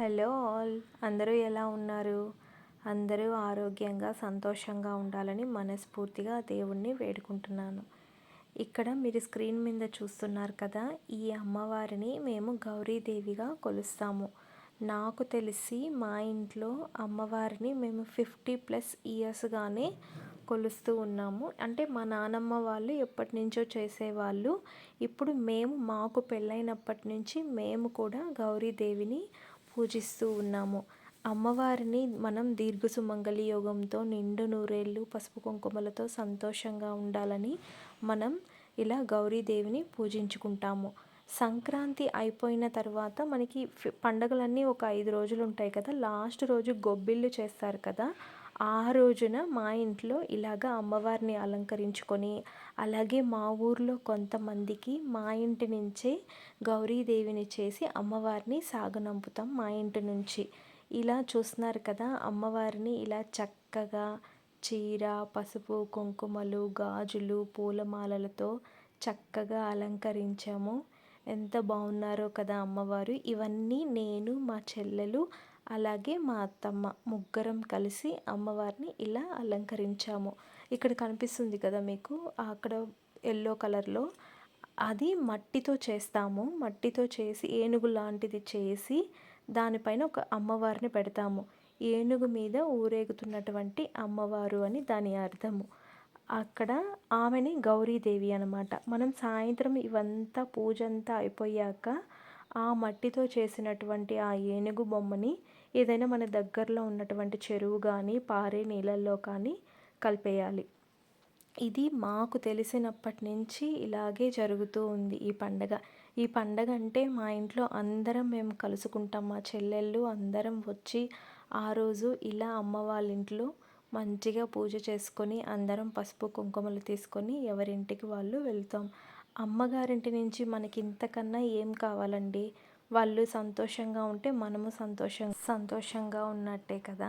Hello all. అందరూ ఎలా ఉన్నారు? అందరూ ఆరోగ్యంగా సంతోషంగా ఉండాలని మనస్ఫూర్తిగా దేవుణ్ణి వేడుకుంటున్నాను. ఇక్కడ మీరు స్క్రీన్ మీద చూస్తున్నారు కదా ఈ అమ్మవారిని మేము గౌరీదేవిగా కొలుస్తాము. నాకు తెలిసి మా ఇంట్లో అమ్మవారిని మేము ఫిఫ్టీ ప్లస్ ఇయర్స్గానే కొలుస్తూ ఉన్నాము. అంటే మా నానమ్మ వాళ్ళు ఎప్పటి నుంచో చేసేవాళ్ళు. ఇప్పుడు మేము మాకు పెళ్ళైనప్పటి నుంచి మేము కూడా గౌరీదేవిని పూజిస్తూ ఉన్నాము. అమ్మవారిని మనం దీర్ఘ సుమంగళి యోగంతో నిండు నూరేళ్ళు పసుపు కుంకుమలతో సంతోషంగా ఉండాలని మనం ఇలా గౌరీదేవిని పూజించుకుంటాము. సంక్రాంతి అయిపోయిన తర్వాత మనకి పండగలన్నీ ఒక ఐదు రోజులు ఉంటాయి కదా. లాస్ట్ రోజు గొబ్బిళ్ళు చేస్తారు కదా. ఆ రోజున మా ఇంట్లో ఇలాగ అమ్మవారిని అలంకరించుకొని అలాగే మా ఊర్లో కొంతమందికి మా ఇంటి నుంచే గౌరీదేవిని చేసి అమ్మవారిని సాగనంపుతాం మా ఇంటి నుంచి. ఇలా చూస్తున్నారు కదా అమ్మవారిని ఇలా చక్కగా చీర పసుపు కుంకుమలు గాజులు పూలమాలలతో చక్కగా అలంకరించాము. ఎంత బాగున్నారో కదా అమ్మవారు. ఇవన్నీ నేను మా చెల్లెలు అలాగే మా అత్తమ్మ ముగ్గురం కలిసి అమ్మవారిని ఇలా అలంకరించాము. ఇక్కడ కనిపిస్తుంది కదా మీకు అక్కడ ఎల్లో కలర్లో అది మట్టితో చేస్తాము. మట్టితో చేసి ఏనుగు లాంటిది చేసి దానిపైన ఒక అమ్మవారిని పెడతాము. ఏనుగు మీద ఊరేగుతున్నటువంటి అమ్మవారు అని దాని అర్థము. అక్కడ ఆమెని గౌరీదేవి అనమాట మనం సాయంత్రం ఇవంతా పూజంతా అయిపోయాక ఆ మట్టితో చేసినటువంటి ఆ ఏనుగు బొమ్మని ఏదైనా మన దగ్గరలో ఉన్నటువంటి చెరువు కానీ పారే నీళ్ళల్లో కానీ కలిపేయాలి. ఇది మాకు తెలిసినప్పటి నుంచి ఇలాగే జరుగుతూ ఉంది ఈ పండగ. ఈ పండగ అంటే మా ఇంట్లో అందరం మేము కలుసుకుంటాం. మా చెల్లెళ్ళు అందరం వచ్చి ఆ రోజు ఇలా అమ్మ వాళ్ళ ఇంట్లో మంచిగా పూజ చేసుకొని అందరం పసుపు కుంకుమలు తీసుకొని ఎవరింటికి వాళ్ళు వెళ్తాం. అమ్మగారింటి నుంచి మనకి ఇంతకన్నా ఏం కావాలండి? వాళ్ళు సంతోషంగా ఉంటే మనము సంతోషం సంతోషంగా ఉన్నట్టే కదా?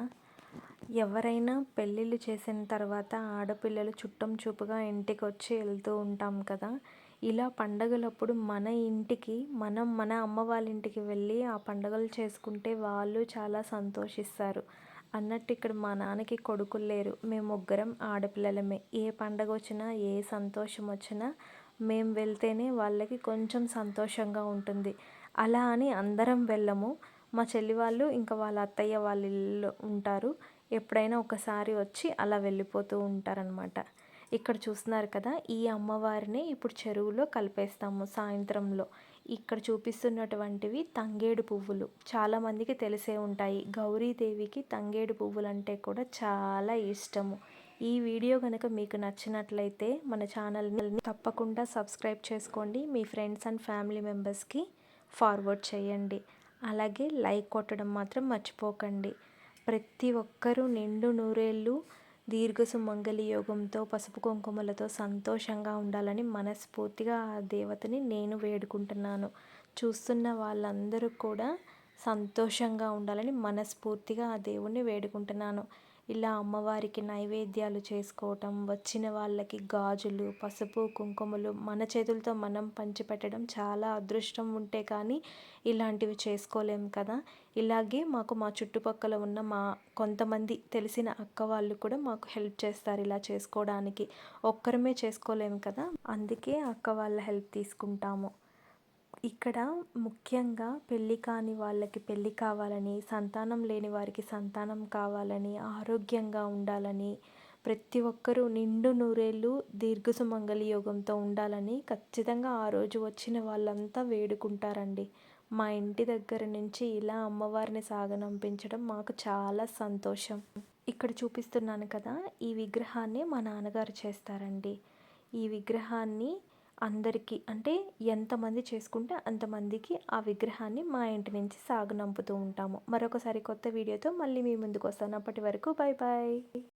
ఎవరైనా పెళ్ళిళ్ళు చేసిన తర్వాత ఆడపిల్లలు చుట్టం చూపుగా ఇంటికి వచ్చి వెళ్తూ ఉంటాం కదా? ఇలా పండగలప్పుడు మన ఇంటికి మనం మన అమ్మ వాళ్ళ ఇంటికి వెళ్ళి ఆ పండగలు చేసుకుంటే వాళ్ళు చాలా సంతోషిస్తారు. అన్నట్టు ఇక్కడ మా నాన్నకి కొడుకులు లేరు. మేము ముగ్గురం ఆడపిల్లలమే. ఏ పండగ వచ్చినా ఏ సంతోషం వచ్చినా మేము వెళ్తేనే వాళ్ళకి కొంచెం సంతోషంగా ఉంటుంది. అలా అని అందరం వెళ్ళము. మా చెల్లి వాళ్ళు ఇంకా వాళ్ళ అత్తయ్య వాళ్ళ ఇల్లు ఉంటారు. ఎప్పుడైనా ఒకసారి వచ్చి అలా వెళ్ళిపోతూ ఉంటారనమాట ఇక్కడ చూస్తున్నారు కదా ఈ అమ్మవారిని ఇప్పుడు చెరువులో కలిపేస్తాము సాయంత్రంలో. ఇక్కడ చూపిస్తున్నటువంటివి తంగేడు పువ్వులు. చాలామందికి తెలిసే ఉంటాయి. గౌరీదేవికి తంగేడు పువ్వులు అంటే కూడా చాలా ఇష్టము. ఈ వీడియో కనుక మీకు నచ్చినట్లయితే మన ఛానల్ని తప్పకుండా సబ్స్క్రైబ్ చేసుకోండి. మీ ఫ్రెండ్స్ అండ్ ఫ్యామిలీ మెంబర్స్కి ఫార్వర్డ్ చేయండి. అలాగే లైక్ కొట్టడం మాత్రం మర్చిపోకండి. ప్రతి ఒక్కరూ నిండు నూరేళ్ళు దీర్ఘ సుమంగళి యోగంతో పసుపు కుంకుమలతో సంతోషంగా ఉండాలని మనస్ఫూర్తిగా ఆ దేవతని నేను వేడుకుంటున్నాను. చూస్తున్న వాళ్ళందరూ కూడా సంతోషంగా ఉండాలని మనస్ఫూర్తిగా ఆ దేవుణ్ణి వేడుకుంటున్నాను. ఇలా అమ్మవారికి నైవేద్యాలు చేసుకోవటం వచ్చిన వాళ్ళకి గాజులు పసుపు కుంకుమలు మన చేతులతో మనం పంచిపెట్టడం చాలా అదృష్టం ఉంటే కానీ ఇలాంటివి చేసుకోలేం కదా. ఇలాగే మాకు మా చుట్టుపక్కల ఉన్న మా కొంతమంది తెలిసిన అక్క వాళ్ళు కూడా మాకు హెల్ప్ చేస్తారు ఇలా చేసుకోవడానికి. ఒక్కరమే చేసుకోలేము కదా. అందుకే అక్క వాళ్ళ హెల్ప్ తీసుకుంటాము. ఇక్కడ ముఖ్యంగా పెళ్ళి కాని వాళ్ళకి పెళ్ళి కావాలని సంతానం లేని వారికి సంతానం కావాలని ఆరోగ్యంగా ఉండాలని ప్రతి ఒక్కరూ నిండు నూరేళ్ళు దీర్ఘ సుమంగళి యోగంతో ఉండాలని ఖచ్చితంగా ఆ రోజు వచ్చిన వాళ్ళంతా వేడుకుంటారండి. మా ఇంటి దగ్గర నుంచి ఇలా అమ్మవారిని సాగనంపించడం మాకు చాలా సంతోషం. ఇక్కడ చూపిస్తున్నాను కదా ఈ విగ్రహాన్ని మా నాన్నగారు చేస్తారండి. ఈ విగ్రహాన్ని అందరికీ అంటే ఎంతమంది చేసుకుంటే అంతమందికి ఆ విగ్రహాన్ని మా ఇంటి నుంచి సాగనంపుతూ ఉంటాము. మరొకసారి కొత్త వీడియోతో మళ్ళీ మీ ముందుకు వస్తాను. అప్పటి వరకు బాయ్ బాయ్